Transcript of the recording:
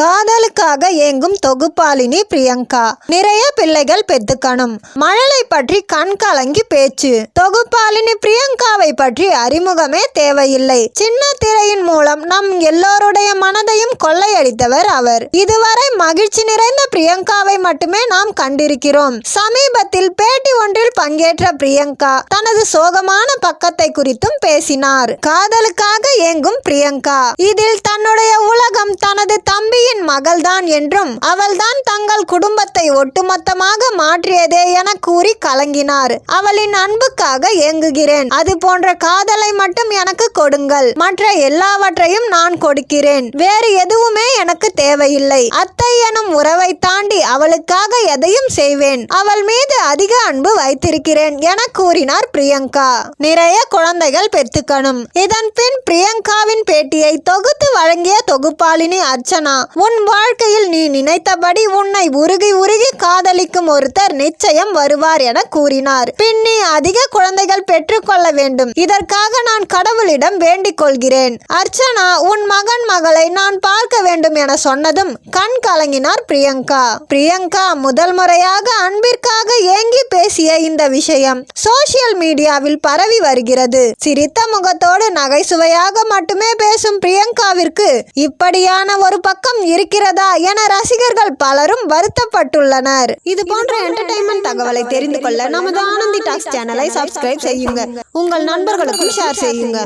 காதலுக்காக ஏங்கும் தொகுப்பாளினி பிரியங்கா. நிறைய பிள்ளைகள் பெத்துக்கணும். மழலை பற்றி கண் கலங்கி பேச்சு. தொகுப்பாளினி பிரியங்காவை பற்றி அறிமுகமே தேவையில்லை. சின்ன திரையின் மூலம் நம் எல்லோருடைய மனதையும் கொள்ளையடித்தவர் அவர். இதுவரை மகிழ்ச்சி நிறைந்த பிரியங்காவை மட்டுமே நாம் கண்டிருக்கிறோம். சமீபத்தில் பேட்டி ஒன்றில் பங்கேற்ற பிரியங்கா தனது சோகமான பக்கத்தை குறித்தும் பேசினார். காதலுக்காக ஏங்கும் பிரியங்கா. இதில் தன்னுடைய உலகம் மகள்தான் என்றும் அவள்தான் தங்கள் குடும்பத்தை ஒட்டுமொத்தமாக மாற்றியதே என கூறி கலங்கினார். அவளின் அன்புக்காக ஏங்குகிறேன். அது போன்ற காதலை மட்டும் எனக்கு கொடுங்கள். மற்ற எல்லாவற்றையும் நான் கொடுக்கிறேன். வேறு எதுவுமே எனக்கு தேவையில்லை. அத்தை எனும் உறவை தாண்டி அவளுக்காக எதையும் செய்வேன். அவள் மீது அதிக அன்பு வைத்திருக்கிறேன் என கூறினார் பிரியங்கா. நிறைய குழந்தைகள் பெற்றுக்கணும். இதன் பின் பிரியங்காவின் பேட்டியை தொகுத்து வழங்கிய தொகுப்பாளினி அர்ச்சனா உன் வாழ்க்கையில் நீ நினைத்தபடி உன்னை உருகி உருகி காதலிக்கும் ஒருத்தர் நிச்சயம் வருவார் என கூறினார். பின் நீ அதிக குழந்தைகள் பெற்றுக்கொள்ள வேண்டும். இதற்காக நான் கடவுளிடம் வேண்டிக் கொள்கிறேன். அர்ச்சனா உன் மகன் மகளை நான் பார்க்க வேண்டும் என சொன்னதும் கண் கலங்கினார் பிரியங்கா. பிரியங்கா முதல் முறையாக அன்பிற்காக ஏங்கி பேசிய இந்த விஷயம் சோசியல் மீடியாவில் பரவி வருகிறது. சிரித்த முகத்தோடு நகைச்சுவையாக மட்டுமே பேசும் பிரியங்காவிற்கு இப்படியான ஒரு பக்கம் இருக்கிறதா என ரசிகர்கள் பலரும் வருத்தப்பட்டுள்ளனர். இது போன்ற என்டர்டைன்மெண்ட் தகவலை தெரிந்து கொள்ள நமது ஆனந்தி டாக்ஸ் சேனலை சப்ஸ்கிரைப் செய்யுங்க. உங்கள் நண்பர்களுக்கும் ஷேர் செய்யுங்க.